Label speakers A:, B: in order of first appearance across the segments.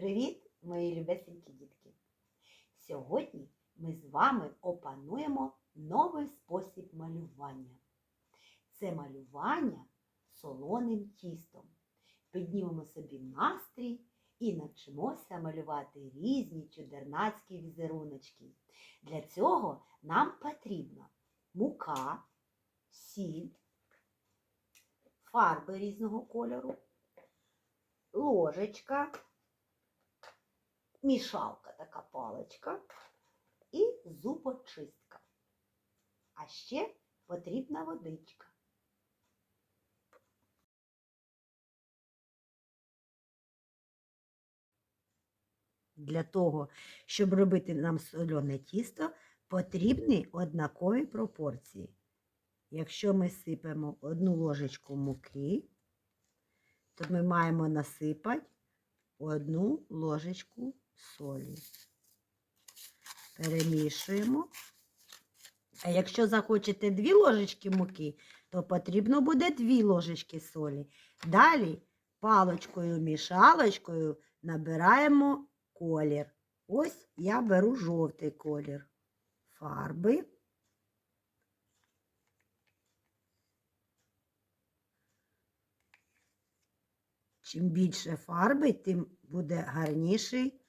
A: Привіт, мої любесенькі дітки! Сьогодні ми з вами опануємо новий спосіб малювання. Це малювання солоним тістом. Піднімемо собі настрій і навчимося малювати різні чудернацькі візеруночки. Для цього нам потрібна мука, сіль, фарби різного кольору, ложечка, мішалка така паличка і зубочистка. А ще потрібна водичка. Для того, щоб робити нам соляне тісто, потрібні однакові пропорції. Якщо ми сипемо одну ложечку муки, то ми маємо насипати одну ложечку солі. Перемішуємо. А якщо захочете дві ложечки муки, то потрібно буде дві ложечки солі. Далі паличкою-мішалочкою набираємо колір. Ось я беру жовтий колір фарби. Чим більше фарби, тим буде гарніший,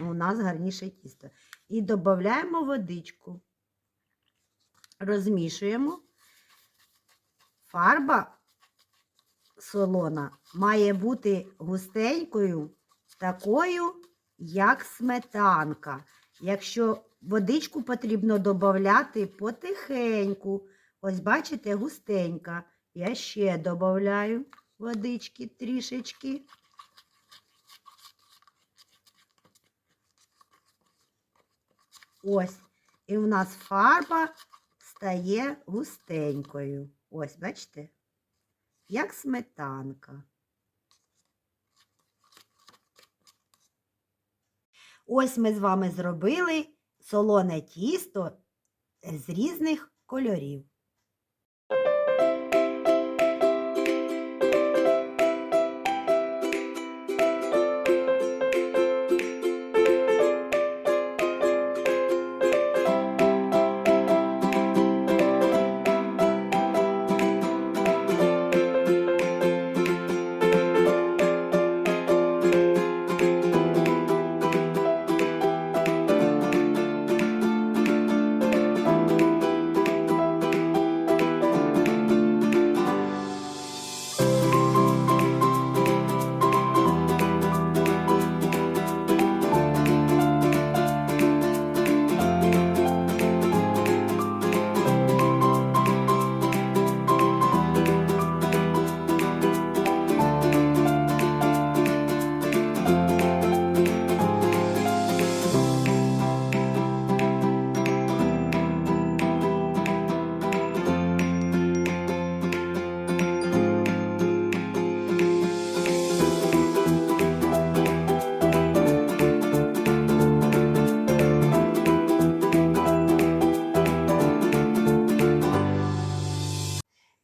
A: у нас гарніше тісто. І додаємо водичку. Розмішуємо. Фарба солона має бути густенькою, такою, як сметанка. Якщо водичку потрібно додати потихеньку. Ось, бачите, густенька. Я ще додаю водички трішечки. Ось. І в нас фарба стає густенькою. Ось, бачите? Як сметанка. Ось ми з вами зробили солоне тісто з різних кольорів.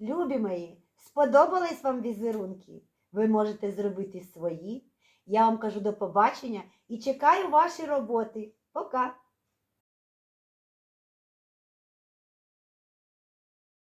A: Любі мої, сподобались вам візерунки? Ви можете зробити свої. Я вам кажу до побачення і чекаю ваші роботи. Пока!